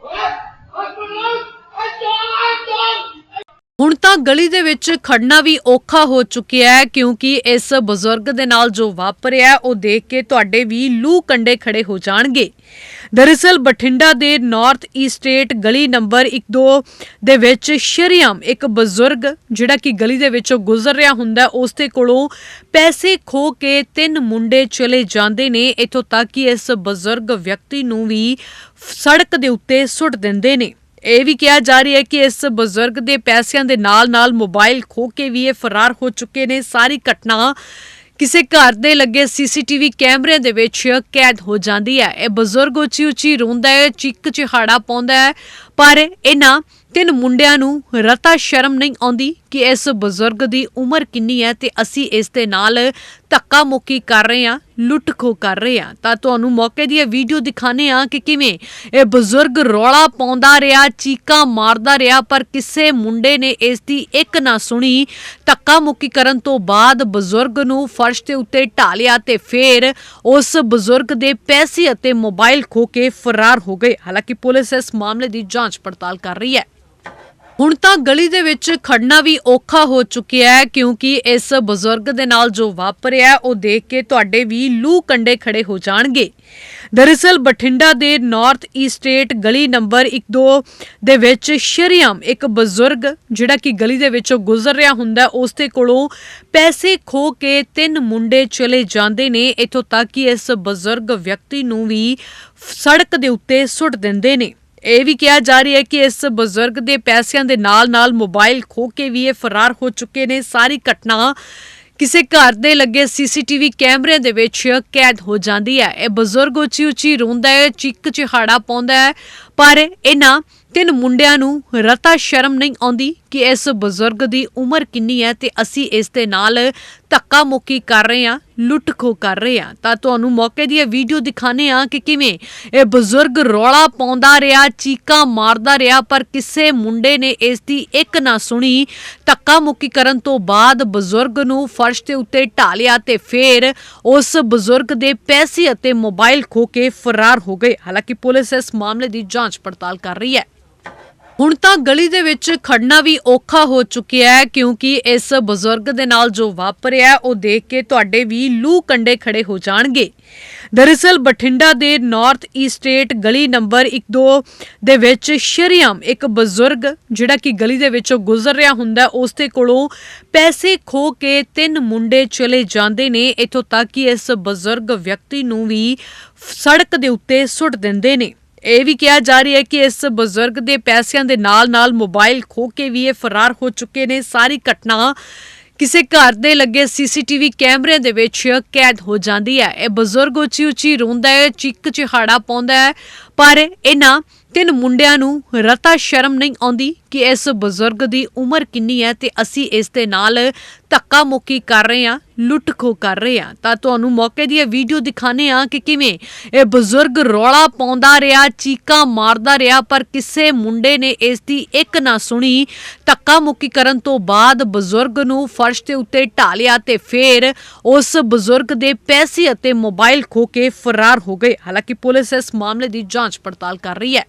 ਹੁਣ ਤਾਂ ਗਲੀ ਦੇ ਵਿੱਚ ਖੜਨਾ ਵੀ ਔਖਾ ਹੋ ਚੁੱਕਿਆ ਹੈ ਕਿਉਂਕਿ ਇਸ ਬਜ਼ੁਰਗ ਦੇ ਨਾਲ ਜੋ ਵਾਪਰਿਆ ਉਹ ਦੇਖ ਕੇ ਤੁਹਾਡੇ ਵੀ ਲੂ ਕੰਡੇ ਖੜੇ ਹੋ ਜਾਣਗੇ। ਦਰਅਸਲ ਬਠਿੰਡਾ ਦੇ ਨਾਰਥ ਈਸਟੇਟ ਗਲੀ ਨੰਬਰ 12 ਦੇ ਵਿੱਚ ਸ਼ਰੀਆਮ ਇੱਕ ਬਜ਼ੁਰਗ ਜਿਹੜਾ ਕਿ ਗਲੀ ਦੇ ਵਿੱਚੋਂ ਗੁਜ਼ਰ ਰਿਹਾ ਹੁੰਦਾ ਹੈ, ਉਸ ਦੇ ਕੋਲੋਂ ਪੈਸੇ ਖੋ ਕੇ ਤਿੰਨ ਮੁੰਡੇ ਚਲੇ ਜਾਂਦੇ ਨੇ। ਇਥੋਂ ਤੱਕ ਕਿ ਇਸ ਬਜ਼ੁਰਗ ਵਿਅਕਤੀ ਨੂੰ ਵੀ ਸੜਕ ਦੇ ਉੱਤੇ ਸੁੱਟ ਦਿੰਦੇ ਨੇ। ਇਹ ਵੀ ਕਿਹਾ ਜਾ ਰਿਹਾ ਹੈ ਕਿ ਇਸ ਬਜ਼ੁਰਗ ਦੇ ਪੈਸਿਆਂ ਦੇ ਨਾਲ-ਨਾਲ ਮੋਬਾਈਲ ਖੋ ਕੇ ਵੀ ਇਹ ਫਰਾਰ ਹੋ ਚੁੱਕੇ ਨੇ। ਸਾਰੀ ਘਟਨਾ ਕਿਸੇ ਘਰ ਦੇ ਲੱਗੇ ਸੀਸੀਟੀਵੀ ਕੈਮਰੇ ਦੇ ਵਿੱਚ ਕੈਦ ਹੋ ਜਾਂਦੀ ਹੈ। ਇਹ ਬਜ਼ੁਰਗ ਉੱਚੀ ਉੱਚੀ ਰੋਂਦਾ ਹੈ ਚਿੱਕ ਚਿਹਾੜਾ ਪਾਉਂਦਾ ਹੈ। ਪਰ ਇਹਨਾਂ ਤਿੰਨ ਮੁੰਡਿਆਂ ਨੂੰ ਰਤਾ ਸ਼ਰਮ ਨਹੀਂ ਆਉਂਦੀ ਕਿ ਇਸ ਬਜ਼ੁਰਗ ਦੀ ਉਮਰ ਕਿੰਨੀ ਹੈ ਤੇ ਅਸੀਂ ਇਸ ਦੇ ਨਾਲ ਧੱਕਾ ਮੁੱਕੀ ਕਰ ਰਹੇ ਹਾਂ, ਲੁੱਟ ਖੋ ਕਰ ਰਹੇ ਹਾਂ। ਤਾਂ ਤੁਹਾਨੂੰ ਮੌਕੇ ਦੀ ਇਹ ਵੀਡੀਓ ਦਿਖਾਣੇ ਆ ਕਿ ਕਿਵੇਂ ਇਹ ਬਜ਼ੁਰਗ ਰੌਲਾ ਪਾਉਂਦਾ ਰਿਹਾ, ਚੀਕਾਂ ਮਾਰਦਾ ਰਿਹਾ, ਪਰ ਕਿਸੇ ਮੁੰਡੇ ਨੇ ਇਸ ਦੀ ਇੱਕ ਨਾ ਸੁਣੀ। ਧੱਕਾ ਮੁੱਕੀ ਕਰਨ ਤੋਂ ਬਾਅਦ ਬਜ਼ੁਰਗ ਨੂੰ ਫਰਸ਼ ਦੇ ਉੱਤੇ ਢਾਲਿਆ ਤੇ ਫਿਰ ਉਸ ਬਜ਼ੁਰਗ ਦੇ ਪੈਸੇ ਅਤੇ ਮੋਬਾਈਲ ਖੋ ਕੇ ਫਰਾਰ ਹੋ ਗਏ। ਹਾਲਾਂਕਿ ਪੁਲਿਸ ਇਸ ਮਾਮਲੇ ਦੀ ਜਾਂਚ ਪੜਤਾਲ ਕਰ ਰਹੀ ਹੈ। ਹੁਣ ਤਾਂ ਗਲੀ ਦੇ ਵਿੱਚ ਖੜਨਾ ਵੀ ਔਖਾ ਹੋ ਚੁੱਕਿਆ ਹੈ ਕਿਉਂਕਿ ਇਸ ਬਜ਼ੁਰਗ ਦੇ ਨਾਲ ਜੋ ਵਾਪਰਿਆ ਉਹ ਦੇਖ ਕੇ ਤੁਹਾਡੇ ਵੀ ਲੂ ਕੰਡੇ ਖੜੇ ਹੋ ਜਾਣਗੇ। ਦਰਅਸਲ ਬਠਿੰਡਾ ਦੇ ਨਾਰਥ ਈਸਟੇਟ ਗਲੀ ਨੰਬਰ 12 ਦੇ ਵਿੱਚ ਸ਼ਰੀਆਮ ਇੱਕ ਬਜ਼ੁਰਗ ਜਿਹੜਾ ਕਿ ਗਲੀ ਦੇ ਵਿੱਚੋਂ ਗੁਜ਼ਰ ਰਿਹਾ ਹੁੰਦਾ ਹੈ, ਉਸ ਦੇ ਕੋਲੋਂ ਪੈਸੇ ਖੋ ਕੇ ਤਿੰਨ ਮੁੰਡੇ ਚਲੇ ਜਾਂਦੇ ਨੇ। ਇਥੋਂ ਤੱਕ ਕਿ ਇਸ ਬਜ਼ੁਰਗ ਵਿਅਕਤੀ ਨੂੰ ਵੀ ਸੜਕ ਦੇ ਉੱਤੇ ਸੁੱਟ ਦਿੰਦੇ ਨੇ। ਇਹ ਵੀ ਕਿਹਾ ਜਾ ਰਿਹਾ ਹੈ ਕਿ ਇਸ ਬਜ਼ੁਰਗ ਦੇ ਪੈਸਿਆਂ ਦੇ ਨਾਲ-ਨਾਲ ਮੋਬਾਈਲ ਖੋ ਕੇ ਵੀ ਇਹ ਫਰਾਰ ਹੋ ਚੁੱਕੇ ਨੇ। ਸਾਰੀ ਘਟਨਾ ਕਿਸੇ ਘਰ ਦੇ ਲੱਗੇ ਸੀਸੀਟੀਵੀ ਕੈਮਰੇ ਦੇ ਵਿੱਚ ਕੈਦ ਹੋ ਜਾਂਦੀ ਹੈ। ਇਹ ਬਜ਼ੁਰਗ ਉੱਚੀ ਉੱਚੀ ਰੋਂਦਾ ਹੈ ਚਿੱਕ ਚਿਹਾੜਾ ਪਾਉਂਦਾ ਹੈ, ਪਰ ਇਹਨਾਂ ਤਿੰਨ ਮੁੰਡਿਆਂ ਨੂੰ ਰਤਾ ਸ਼ਰਮ ਨਹੀਂ ਆਉਂਦੀ ਕਿ ਇਸ ਬਜ਼ੁਰਗ ਦੀ ਉਮਰ ਕਿੰਨੀ ਹੈ ਤੇ ਅਸੀਂ ਇਸ ਦੇ ਨਾਲ ਧੱਕਾ ਮੁੱਕੀ ਕਰ ਰਹੇ ਹਾਂ। ਲੁੱਟ ਖੋ ਕਰ ਰਹੇ ਆ। ਤਾਂ ਤੁਹਾਨੂੰ ਮੌਕੇ ਦੀ ਇਹ ਵੀਡੀਓ ਦਿਖਾਣੇ ਆ ਕਿ ਕਿਵੇਂ ਇਹ ਬਜ਼ੁਰਗ ਰੌਲਾ ਪਾਉਂਦਾ ਰਿਹਾ, ਚੀਕਾਂ ਮਾਰਦਾ ਰਿਹਾ, ਪਰ ਕਿਸੇ ਮੁੰਡੇ ਨੇ ਇਸ ਦੀ ਇੱਕ ਨਾ ਸੁਣੀ। ਧੱਕਾ ਮੁੱਕੀ ਕਰਨ ਤੋਂ ਬਾਅਦ ਬਜ਼ੁਰਗ ਨੂੰ ਫਰਸ਼ ਦੇ ਉੱਤੇ ਢਾਲਿਆ ਤੇ ਫਿਰ ਉਸ ਬਜ਼ੁਰਗ ਦੇ ਪੈਸੇ ਅਤੇ ਮੋਬਾਈਲ ਖੋ ਕੇ ਫਰਾਰ ਹੋ ਗਏ। ਹਾਲਾਂਕਿ ਪੁਲਿਸ ਇਸ ਮਾਮਲੇ ਦੀ ਜਾਂਚ ਪੜਤਾਲ ਕਰ ਰਹੀ ਹੈ। ਹੁਣ ਤਾਂ ਗਲੀ ਦੇ ਵਿੱਚ ਖੜਨਾ ਵੀ ਔਖਾ ਹੋ ਚੁੱਕਿਆ ਹੈ, ਕਿਉਂਕਿ ਇਸ ਬਜ਼ੁਰਗ ਦੇ ਨਾਲ ਜੋ ਵਾਪਰਿਆ, ਉਹ ਦੇਖ ਕੇ ਤੁਹਾਡੇ ਵੀ ਲੂ ਕੰਡੇ ਖੜੇ ਹੋ ਜਾਣਗੇ। ਦਰਅਸਲ ਬਠਿੰਡਾ ਦੇ ਨਾਰਥ ਈਸਟੇਟ ਗਲੀ ਨੰਬਰ 12 ਦੇ ਵਿੱਚ ਸ਼ਰੀਆਮ ਇੱਕ ਬਜ਼ੁਰਗ, ਜਿਹੜਾ ਕਿ ਗਲੀ ਦੇ ਵਿੱਚੋਂ ਗੁਜ਼ਰ ਰਿਹਾ ਹੁੰਦਾ, ਉਸ ਦੇ ਕੋਲੋਂ ਪੈਸੇ ਖੋ ਕੇ ਤਿੰਨ ਮੁੰਡੇ ਚਲੇ ਜਾਂਦੇ ਨੇ। ਇਥੋਂ ਤੱਕ ਕਿ ਇਸ ਬਜ਼ੁਰਗ ਵਿਅਕਤੀ ਨੂੰ ਵੀ ਸੜਕ ਦੇ ਉੱਤੇ ਸੁੱਟ ਦਿੰਦੇ ਨੇ। ਇਹ ਵੀ ਕਿਹਾ ਜਾ ਰਿਹਾ ਹੈ ਕਿ ਇਸ ਬਜ਼ੁਰਗ ਦੇ ਪੈਸਿਆਂ ਦੇ ਨਾਲ-ਨਾਲ ਮੋਬਾਈਲ ਖੋ ਕੇ ਵੀ ਇਹ ਫਰਾਰ ਹੋ ਚੁੱਕੇ ਨੇ। ਸਾਰੀ ਘਟਨਾ ਕਿਸੇ ਘਰ ਦੇ ਲੱਗੇ ਸੀਸੀਟੀਵੀ ਕੈਮਰੇ ਦੇ ਵਿੱਚ ਕੈਦ ਹੋ ਜਾਂਦੀ ਹੈ। ਇਹ ਬਜ਼ੁਰਗ ਉੱਚੀ ਉੱਚੀ ਰੋਂਦਾ ਹੈ ਚਿੱਕ ਚਿਹਾੜਾ ਪਾਉਂਦਾ ਹੈ, ਪਰ ਇਹਨਾਂ ਤਿੰਨ ਮੁੰਡਿਆਂ ਨੂੰ ਰਤਾ ਸ਼ਰਮ ਨਹੀਂ ਆਉਂਦੀ ਕਿ ਇਸ ਬਜ਼ੁਰਗ ਦੀ ਉਮਰ ਕਿੰਨੀ ਹੈ ਤੇ ਅਸੀਂ ਇਸ ਦੇ ਨਾਲ ਧੱਕਾ ਮੁੱਕੀ ਕਰ ਰਹੇ ਹਾਂ, ਲੁੱਟ ਖੋ ਕਰ ਰਹੇ ਹਾਂ। ਤਾਂ ਤੁਹਾਨੂੰ ਮੌਕੇ ਦੀ ਇਹ ਵੀਡੀਓ ਦਿਖਾਣੇ ਆ ਕਿ ਕਿਵੇਂ ਇਹ ਬਜ਼ੁਰਗ ਰੌਲਾ ਪਾਉਂਦਾ ਰਿਹਾ, ਚੀਕਾਂ ਮਾਰਦਾ ਰਿਹਾ, ਪਰ ਕਿਸੇ ਮੁੰਡੇ ਨੇ ਇਸ ਦੀ ਇੱਕ ਨਾ ਸੁਣੀ। ਧੱਕਾ ਮੁੱਕੀ ਕਰਨ ਤੋਂ ਬਾਅਦ ਬਜ਼ੁਰਗ ਨੂੰ ਫਰਸ਼ ਦੇ ਉੱਤੇ ਢਾਲਿਆ ਤੇ ਫਿਰ ਉਸ ਬਜ਼ੁਰਗ ਦੇ ਪੈਸੇ ਅਤੇ ਮੋਬਾਈਲ ਖੋ ਕੇ ਫਰਾਰ ਹੋ ਗਏ। ਹਾਲਾਂਕਿ ਪੁਲਿਸ ਇਸ ਮਾਮਲੇ ਦੀ ਜਾਂਚ ਪੜਤਾਲ ਕਰ ਰਹੀ ਹੈ।